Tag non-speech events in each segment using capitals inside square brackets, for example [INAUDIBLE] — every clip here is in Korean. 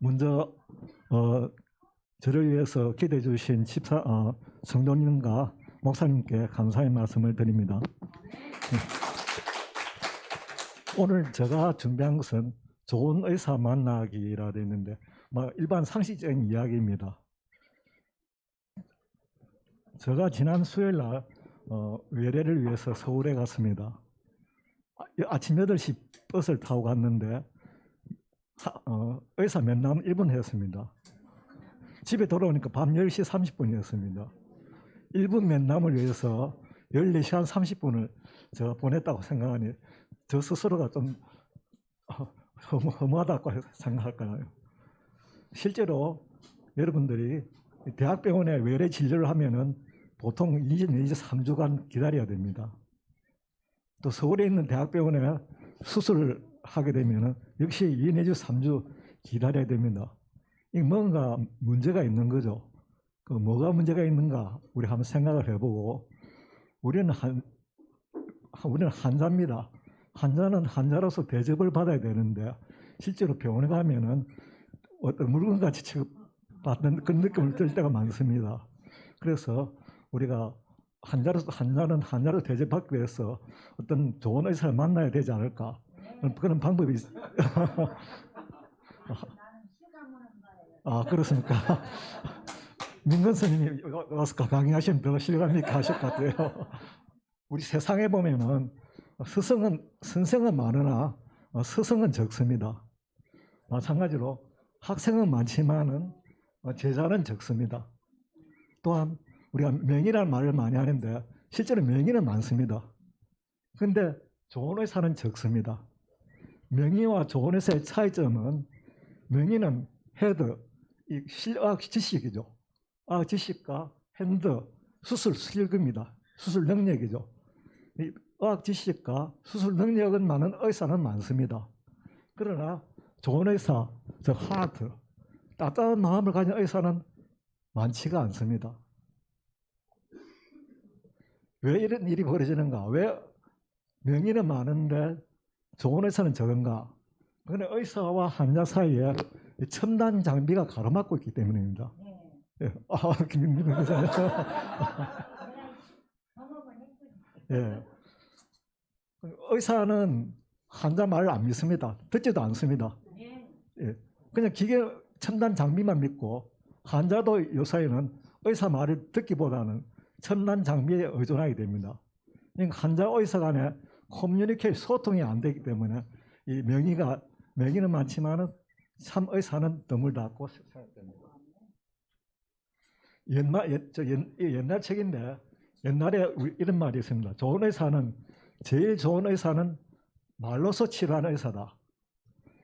먼저 어, 저를 위해서 기대해 주신 집사 어, 성도님과 목사님께 감사의 말씀을 드립니다. 네. 오늘 제가 준비한 것은 좋은 의사 만나기라 있는데 뭐 일반 상식적인 이야기입니다. 제가 지난 수요일 날 어, 외래를 위해서 서울에 갔습니다. 아, 아침 8시 버스를 타고 갔는데 하- 어, 의사 면담 1분 했습니다. 집에 돌아오니까 밤 10시 30분이었습니다. 1분 면담을 위해서 14시간 30분을 제가 보냈다고 생각하니 저 스스로가 좀 어, 허무, 허무하다고 생각할까요? 실제로 여러분들이 대학병원에 외래 진료를 하면은 보통 2주 내지 3주간 기다려야 됩니다. 또 서울에 있는 대학병원에 수술을 하게 되면은 역시 2 내지 3주 기다려야 됩니다. 이 뭔가 문제가 있는 거죠. 그 뭐가 문제가 있는가 우리 한번 생각을 해보고 우리는 한 우리는 환자입니다. 환자는 환자로서 대접을 받아야 되는데 실제로 병원에 가면은 어떤 물건 같이 취급받는 그런 느낌을 들 때가 많습니다. 그래서 우리가 환자로서 환자는 환자로 대접받기 위해서 어떤 좋은 의사를 만나야 되지 않을까 그런 방법이 있... [LAUGHS] 아 그렇습니까? [LAUGHS] 민건 스님이 와서 강의하시면 더 실감있게 하실 것 같아요. 우리 세상에 보면은 스승은 선생은 많으나 어, 스승은 적습니다. 마찬가지로 학생은 많지만은 어, 제자는 적습니다. 또한 우리가 명의라는 말을 많이 하는데 실제로 명의는 많습니다. 근데 좋은 의사는 적습니다. 명의와 좋은 의사의 차이점은 명의는 헤드, 이 실학 지식이죠. 아, 지식과 핸드, 수술 실급입니다. 수술 능력이죠. 이 의학 지식과 수술 능력은 많은 의사는 많습니다. 그러나 좋은 의사, 즉 하트, 따뜻한 마음을 가진 의사는 많지가 않습니다. 왜 이런 일이 벌어지는가? 왜 명의는 많은데 좋은 의사는 적은가? 그는 의사와 환자 사이에 첨단 장비가 가로막고 있기 때문입니다. 예. 아, 김민민 의사님. [LAUGHS] 예. 의사는 환자 말을 안 믿습니다. 듣지도 않습니다. 예. 그냥 기계 첨단 장비만 믿고 환자도 요사이는 의사 말을 듣기보다는 첨단 장비에 의존하게 됩니다. 그러니까 환자 의사 간에 커뮤니케이 소통이 안 되기 때문에 이 명의가 명의는 많지만은 참 의사는 드물다고 생각됩니다. 옛날 옛, 저 옛, 옛날 책인데 옛날에 이런 말이 있습니다. 좋은 의사는 제일 좋은 의사는 말로서 치료하는 의사다.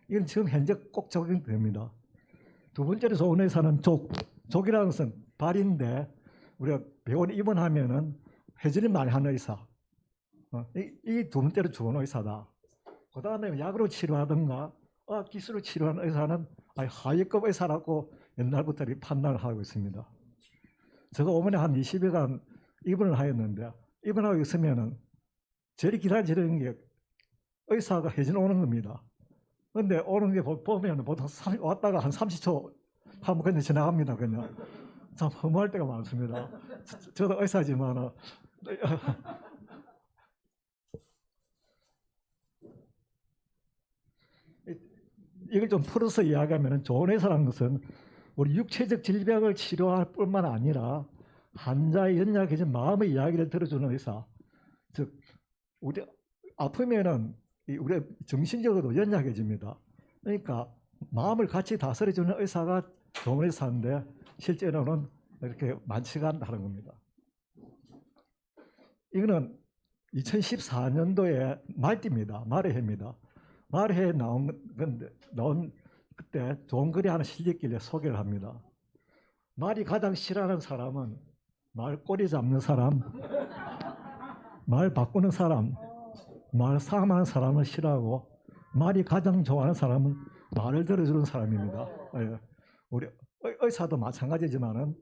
이건 지금 현재 꼭 적용됩니다. 두 번째로 좋은 의사는 족, 족이라는 것은 발인데 우리가 병원에 입원하면은 회전이 많이 하는 의사. 어, 이두 번째로 좋은 의사다. 그 다음에 약으로 치료하든가 어, 기술로 치료하는 의사는 하위급 의사라고 옛날부터 판단을 하고 있습니다. 제가 오면에 한 20여간 입원을 하였는데 입원하고 있으면은 저리 기다리는 게 의사가 해진 오는 겁니다. 근데 오는 게 보- 보면 보통 삼- 왔다가 한 30초 하면 그냥 지나갑니다. 그냥 참 허무할 때가 많습니다. 저- 저도 의사지만 이걸 좀 풀어서 이야기하면 좋은 의사라는 것은 우리 육체적 질병을 치료할 뿐만 아니라 환자의 연약해진 마음의 이야기를 들어주는 의사. 즉 우리 아프면은 이 우리 정신적으로도 연약해집니다. 그러니까 마음을 같이 다스려주는 의사가 좋은 의사인데 실제로는 이렇게 많지가 않다는 겁니다. 이거는 2014년도에 말띠입니다. 말의 해입니다. 말의 해에 나온 건데 나온 그때 글이 하나 실렸길래 소개를 합니다. 말이 가장 싫어하는 사람은 말 꼬리 잡는 사람, [LAUGHS] 말 바꾸는 사람, 말 상하는 사람을 싫어하고 말이 가장 좋아하는 사람은 말을 들어주는 사람입니다. 예. 우리 의- 의사도 마찬가지지만은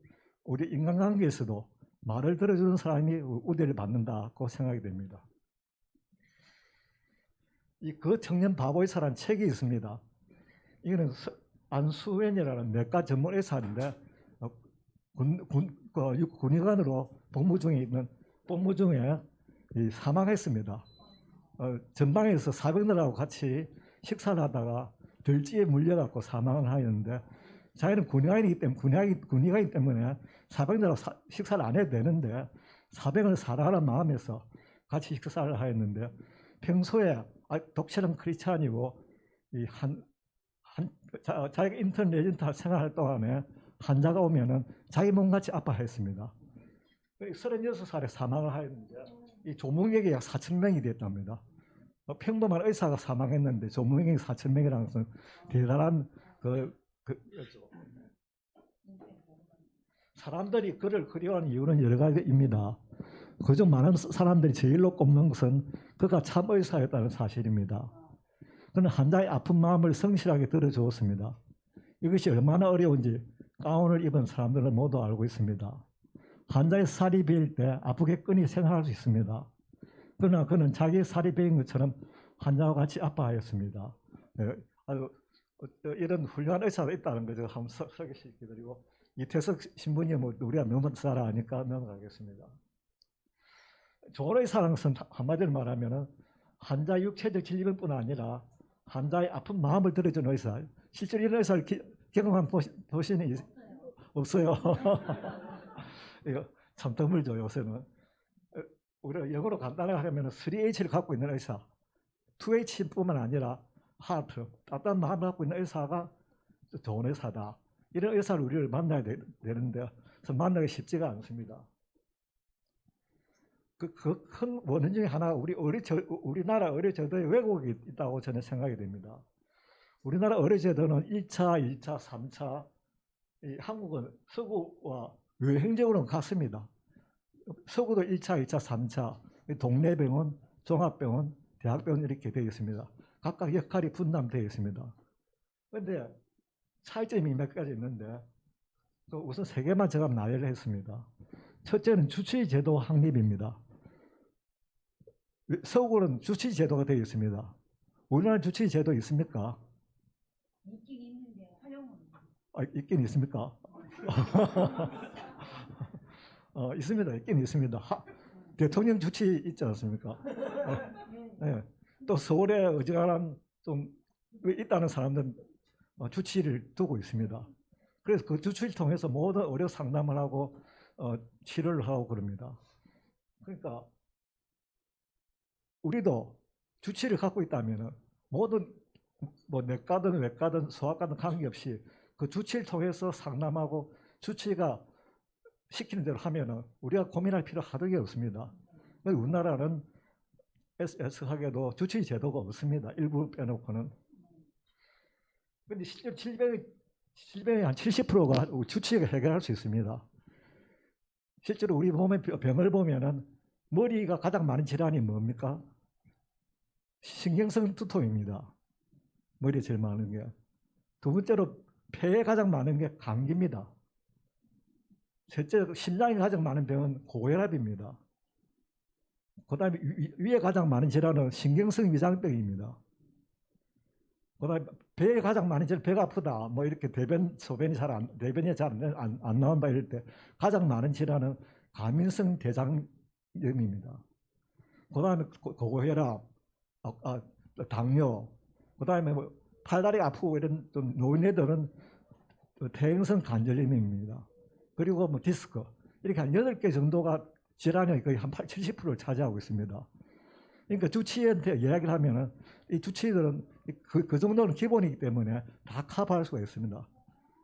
우리 인간관계에서도 말을 들어주는 사람이 우대를 받는다고 생각이 됩니다. 이그 청년 바보의사라는 책이 있습니다. 이거는 서- 안수wen이라는 내과 전문 의사인데 어, 군, 군, 그 육- 군의관으로 복무 중에 있는 복무 중에 이 사망했습니다. 어, 전방에서 사병들하고 같이 식사를 하다가 들쥐에 물려갖고 사망을 하였는데 자기는 군의관이기 때문에 군의관이, 군의관이기 때문에 사병들하고 사- 식사를 안 해도 되는데 사병을 사랑하는 마음에서 같이 식사를 하였는데 평소에 아, 독실한 크리스찬이고 이한 한, 자, 자기가 인터넷 에이전트 생활할 동안에 환자가 오면은 자기 몸같이 아파했습니다. 36살에 사망을 하였는데 이 조문객이 약 4천 명이 됐답니다. 어, 평범한 의사가 사망했는데 조문객이 4천 명이라는 것은 대단한 그, 그 사람들이 그를 그리워하는 이유는 여러 가지입니다. 그중 많은 사람들이 제일로 꼽는 것은 그가 참 의사였다는 사실입니다. 그는 환자의 아픈 마음을 성실하게 들어주었습니다. 이것이 얼마나 어려운지 가운을 입은 사람들은 모두 알고 있습니다. 환자의 살이 베일 때 아프겠거니 생각할 수 있습니다. 그러나 그는 자기 살이 베인 것처럼 환자와 같이 아파하였습니다. 예, 아주 어, 이런 훌륭한 의사가 있다는 거죠. 한번 서- 소개시켜드리고 이태석 신부님 뭐 우리가 너무 잘 아니까 넘어가겠습니다. 의사라는 것은 한마디로 말하면 환자 육체적 질병뿐 아니라 환자의 아픈 마음을 들어주는 의사. 실제로 이런 의사를 기- 경험한 보시, 보시는 이- 없어요. [LAUGHS] 이거 참 드물죠 요새는. 어, 우리가 영어로 간단하게 하면 3H를 갖고 있는 의사, 2H뿐만 아니라 하트, 따뜻한 마음을 갖고 있는 의사가 좋은 의사다. 이런 의사를 우리를 만나야 되, 그래서 만나기 쉽지가 않습니다. 그큰 원인 중에 하나가 우리 어리 저, 우리나라 의료제도에 왜곡이 있다고 저는 생각이 됩니다. 우리나라 의료제도는 1차, 2차, 3차 이 한국은 서구와 외행적으로는 같습니다. 서구도 1차, 2차, 3차 이 동네 병원, 종합병원, 대학병원 이렇게 되어 있습니다. 각각 역할이 분담되어 있습니다. 그런데 차이점이 몇 가지 있는데 그 우선 세 개만 제가 나열을 했습니다. 첫째는 주치의 제도 확립입니다. 서구는 주치의 제도가 되어 있습니다. 우리나라 주치의 제도 있습니까? 있긴 있는데 활용은 아, 있긴 있습니까? [LAUGHS] 어, 있습니다. 있긴 있습니다. 하, 대통령 주치 있지 않습니까? [LAUGHS] 어, 예. 또 서울에 어지간한 좀 있다는 사람들은 어, 주치를 두고 있습니다. 그래서 그 주치를 통해서 모든 의료 상담을 하고 어, 치료를 하고 그럽니다. 그러니까 우리도 주치를 갖고 있다면 모든 뭐 내과든 외과든 소아과든 관계없이 그 주치를 통해서 상담하고 주치가 시키는 대로 하면은 우리가 고민할 필요 하나도 없습니다. 근데 우리나라는 SS하게도 주치 제도가 없습니다. 일부 빼놓고는. 근데 실제 질병의 질병의 한 70%가 주치가 해결할 수 있습니다. 실제로 우리 몸의 병- 병을 보면은 머리가 가장 많은 질환이 뭡니까? 신경성 두통입니다. 머리에 제일 많은 게. 두 번째로 폐에 가장 많은 게 감기입니다. 셋째로 심장이 가장 많은 병은 고혈압입니다. 그 다음에 위에 가장 많은 질환은 신경성 위장병입니다. 그 다음에 배에 가장 많은 질환, 배가 아프다. 뭐 이렇게 대변, 소변이 잘 안, 대변이 잘 안 안 나온다 이럴 때 가장 많은 질환은 가민성 대장염입니다. 그 다음에 고혈압, 아, 아, 당뇨, 그 다음에 뭐 팔다리 아프고 이런 좀 노인네들은 또 퇴행성 관절염입니다. 그리고 뭐 디스크 이렇게 한 8개 정도가 질환이 거의 한 8, 70%를 차지하고 있습니다. 그러니까 주치의한테 이야기를 하면은 이 주치의들은 그, 그 정도는 기본이기 때문에 다 커버할 수가 있습니다.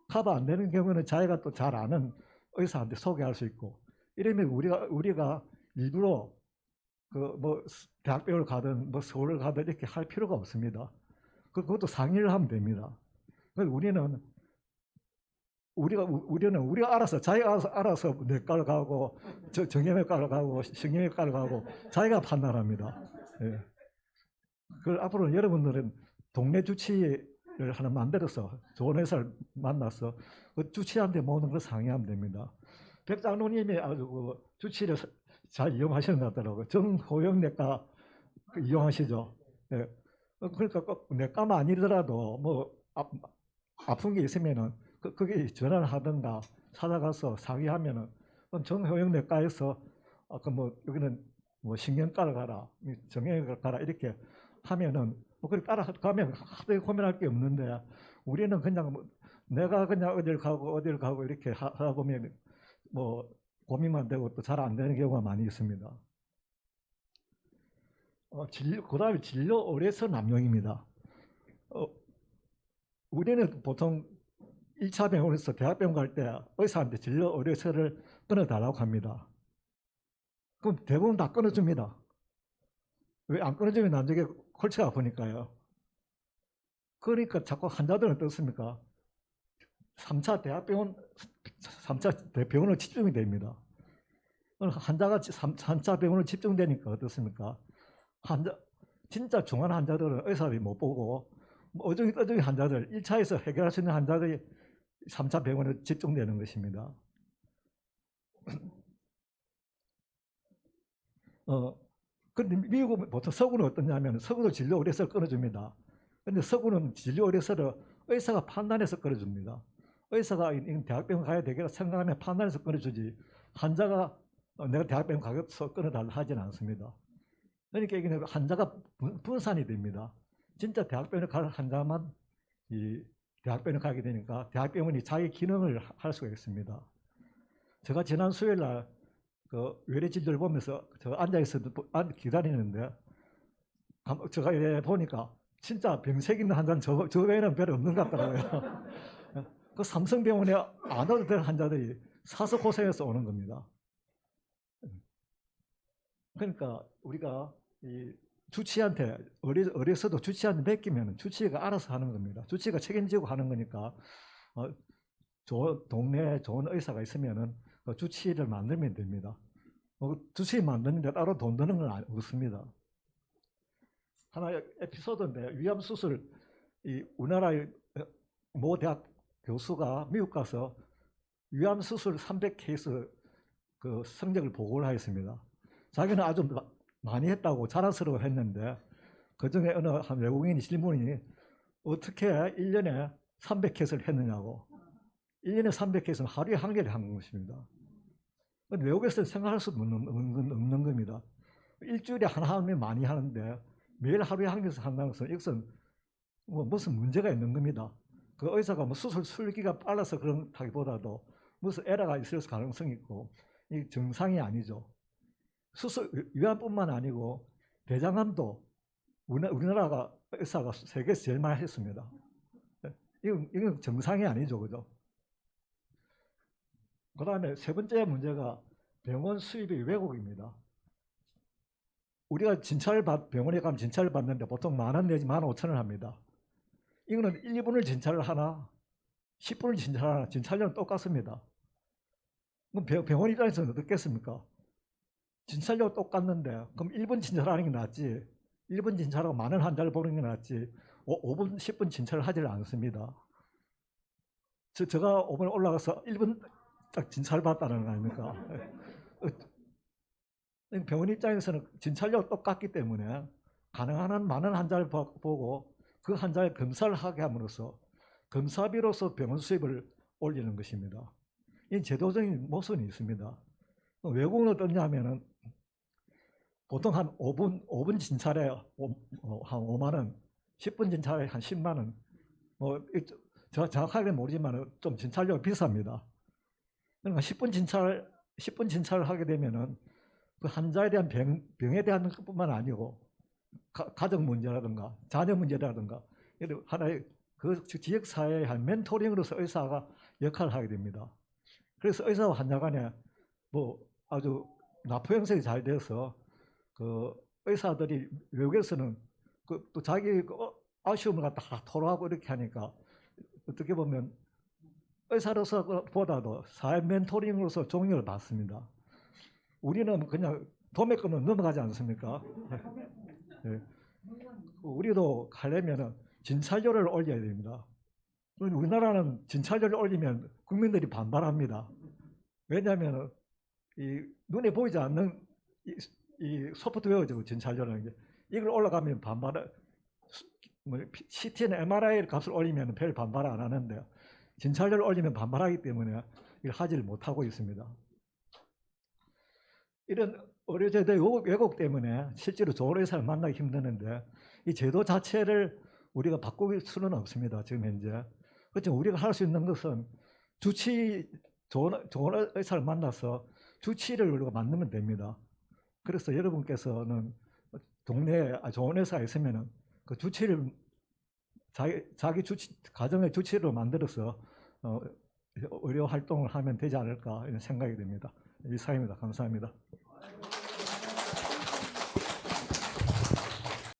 커버 안 되는 경우는 자기가 또 잘 아는 의사한테 소개할 수 있고 이러면 우리가 우리가 일부러 그 뭐 대학병을 가든 뭐 서울을 가든 이렇게 할 필요가 없습니다. 그- 그것도 상의를 하면 됩니다. 우리는 우리가 우- 우리는 우리가 알아서 자기가 알아서, 내과를 가고 저 정형외과를 가고 신경외과를 가고 자기가 판단합니다. 예. 그걸 앞으로 여러분들은 동네 주치를 하나 만들어서 좋은 회사를 만나서 그 주치한테 모든 걸 상의하면 됩니다. 백 장로님이 아주 그 주치를 잘 이용하시는 것 같더라고요. 정호영내과 그 이용하시죠. 예. 어, 그러니까 꼭 내과만 아니더라도 뭐 앞, 아픈 게 있으면은 그, 거기 전화를 하든가 찾아가서 상의하면은 정형외과에서 아까 뭐 여기는 뭐 신경과를 가라, 정형외과를 가라 이렇게 하면은 뭐 그렇게 따라가면 하도 고민할 게 없는데 우리는 그냥 뭐 내가 그냥 어딜 가고 어딜 가고 이렇게 하- 하다 보면 뭐 고민만 되고 또 잘 안 되는 경우가 많이 있습니다. 어, 진료, 그 다음에 진료 의뢰서 남용입니다. 어, 우리는 보통 1차 병원에서 대학병원 갈 때 의사한테 진료 의뢰서를 끊어달라고 합니다. 그럼 대부분 다 끊어줍니다. 왜 안 끊어주면 나중에 골치가 아프니까요. 그러니까 자꾸 환자들은 어떻습니까? 3차 대학병원, 3차 대병원을 집중이 됩니다. 환자가 3차 병원을 집중되니까 어떻습니까? 환자, 진짜 중한 환자들은 의사들이 못 보고 뭐 어중이 떠중이 환자들, 1차에서 해결할 수 있는 환자들이 3차 병원에 집중되는 것입니다. [CLEARS THROAT] 어, 근데 미국은 보통 서구는 어떠냐면 서구도 진료 의뢰서를 끊어줍니다. 근데 서구는 진료 의뢰서를 의사가 판단해서 끊어줍니다. 의사가 이- 이 대학병원 가야 되겠다 생각하면 판단해서 끊어주지 환자가 어, 내가 대학병원 가서 끊어달라 하지는 않습니다. 그러니까 이게 환자가 분- 분산이 됩니다. 진짜 대학병원에 갈 환자만 이 대학병원에 가게 되니까 대학병원이 자기 기능을 하- 할 수가 있습니다. 제가 지난 수요일 날 그 외래 진료를 보면서 저 앉아 있어도 기다리는데 감- 제가 보니까 진짜 병색 있는 환자는 저, 저 외에는 별로 없는 것 같더라고요. [LAUGHS] 그 삼성병원에 안 와도 될 환자들이 사서 고생해서 오는 겁니다. 그러니까 우리가 이 주치의한테 어리, 어려서도 주치의한테 맡기면 주치의가 알아서 하는 겁니다. 주치의가 책임지고 하는 거니까 어, 좋은 동네에 좋은 의사가 있으면은 그 주치의를 만들면 됩니다. 어, 주치의 만드는데 따로 돈 드는 건 없습니다. 하나의 에피소드인데 위암 수술 이 우리나라의 모 대학 교수가 미국 가서 위암 수술 300 케이스 그 성적을 보고를 하였습니다. 자기는 아주 마- 많이 했다고 자랑스러워 했는데 그 중에 어느 한 외국인이 질문이 어떻게 1년에 300케이스를 했느냐고 1년에 300케이스는 하루에 한 개를 한 것입니다. 근데 외국에서는 생각할 수 없는, 없는, 없는 겁니다. 일주일에 하나 하면 많이 하는데 매일 하루에 한 개씩 한다는 것은 이것은 뭐 무슨 문제가 있는 겁니다. 그 의사가 뭐 수술 술기가 빨라서 그런다기보다도 무슨 에러가 있을 가능성이 있고 이 정상이 아니죠. 수술 위암뿐만 아니고 대장암도 우리나- 우리나라가 의사가 세계에서 제일 많이 했습니다. 이건, 이건 정상이 아니죠, 그죠? 그 다음에 세 번째 문제가 병원 수입이 왜곡입니다. 우리가 진찰 받, 병원에 가면 진찰을 받는데 보통 만 원 내지 만 오천 원 합니다. 이거는 1분을 진찰을 하나, 10분을 진찰하나, 진찰료는 똑같습니다. 그럼 병- 병원 입장에서는 어떻겠습니까? 진찰료가 똑같는데, 그럼 1분 진찰하는 게 낫지, 1분 진찰하고 많은 환자를 보는 게 낫지, 5, 분 10분 진찰을 하지를 않습니다. 저, 제가 5분 올라가서 1분 딱 진찰 받다는 거 아닙니까? [LAUGHS] 어, 병원 입장에서는 진찰료가 똑같기 때문에 가능한 한 많은 환자를 보- 보고 그 환자의 검사를 하게 함으로써 검사비로서 병원 수입을 올리는 것입니다. 이 제도적인 모순이 있습니다. 외국은 어떠냐면은 보통 한 5분, 5분 진찰에 오- 어, 한 5만 원, 10분 진찰에 한 10만 원, 뭐, 이- 저 정확하게 모르지만 좀 진찰료가 비쌉니다. 그러니까 10분 진찰, 10분 진찰을 하게 되면은 그 환자에 대한 병, 병에 대한 것뿐만 아니고 가, 정 문제라든가 자녀 문제라든가 이런 하나의 그 지역 사회의 한 멘토링으로서 의사가 역할을 하게 됩니다. 그래서 의사와 환자 간에 뭐 아주 나포 형성이 잘 돼서 그 의사들이 외국에서는 그 또 자기 그 어- 아쉬움을 갖다 다 토로하고 이렇게 하니까 어떻게 보면 의사로서 보다도 사회 멘토링으로서 종용을 받습니다. 우리는 그냥 도매금은 넘어가지 않습니까? [LAUGHS] 예. 우리도 가려면은 진찰료를 올려야 됩니다. 우리나라는 진찰료를 올리면 국민들이 반발합니다. 왜냐하면 이 눈에 보이지 않는 이, 이 소프트웨어죠 진찰료라는 게 이걸 올라가면 뭐 CT나 MRI 값을 올리면 별 반발 안 하는데 진찰료를 올리면 반발하기 때문에 이걸 하지를 못하고 있습니다. 이런 의료제도의 왜곡, 때문에 실제로 좋은 의사를 만나기 힘드는데 이 제도 자체를 우리가 바꿀 수는 없습니다. 지금 현재. 그렇지만 우리가 할 수 있는 것은 주치 좋은, 좋은 의사를 만나서 주치를 우리가 만들면 됩니다. 그래서 여러분께서는 동네에 아, 좋은 회사가 있으면은 그 주치를 자기, 자기 주치, 가정의 주치로 만들어서 어, 의료 활동을 하면 되지 않을까 이런 생각이 듭니다. 이상입니다. 감사합니다.